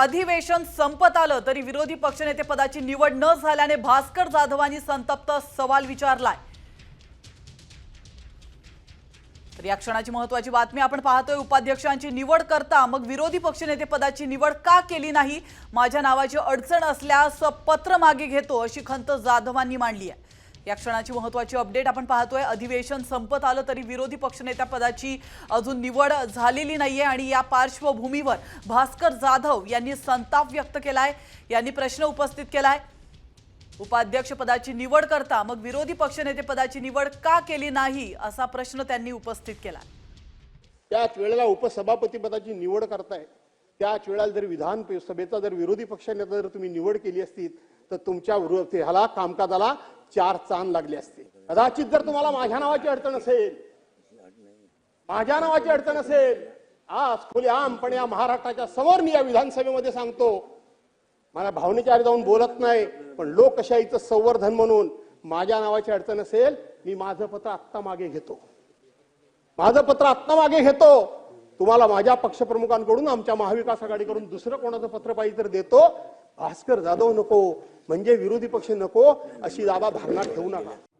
अधिवेशन संपत आलं तरी विरोधी पक्षनेते पदाची निवड न झाल्याने भास्कर जाधवांनी संतप्त सवाल विचारलाय. तर या क्षणाची महत्वाची बातमी आपण पाहतोय उपाध्यक्षांची निवड करता मग विरोधी पक्षनेते पदाची निवड का केली नाही? माझ्या नावाची अडचण असल्यास पत्र मागे घेतो अशी खंत जाधवांनी मांडली आहे. या क्षणाची महत्वाची अपडेट आपण पाहतोय. अधिवेशन संपत आलं तरी विरोधी पक्षनेत्या पदाची अजून निवड झालेली नाहीये आणि या पार्श्वभूमीवर भास्कर जाधव यांनी संताप व्यक्त केलाय. यांनी प्रश्न उपस्थित केलाय. उपाध्यक्ष पदाची निवड करता मग विरोधी पक्षनेते पदाची निवड का केली नाही असा प्रश्न त्यांनी उपस्थित केला त्याच वेळेला उपसभापती पदाची निवड करताय. त्याच वेळेला जर विधान सभेचा जर विरोधी पक्षनेता जर तुम्ही निवड केली असती तर तुमच्या ह्याला कामकाजाला चार चांद लागले असते. कदाचित जर तुम्हाला माझ्या नावाची अडचण असेल माझ्या नावाची अडचण असेल आज खुलेआमपणे या महाराष्ट्राच्या समोर मी या विधानसभेमध्ये सांगतो मला भावनेच्या आधी जाऊन बोलत नाही पण लोकशाहीचं संवर्धन म्हणून माझ्या नावाची अडचण असेल मी माझं पत्र आत्ता मागे घेतो. माझं पत्र आत्ता मागे घेतो. तुम्हाला माझ्या पक्षप्रमुखांकडून आमच्या महाविकास आघाडीकडून दुसरं कोणाचं पत्र पाहिजे तर देतो. भास्कर जाधव नको म्हणजे विरोधी पक्ष नको अशी दाबा धारणा ठेवू नका.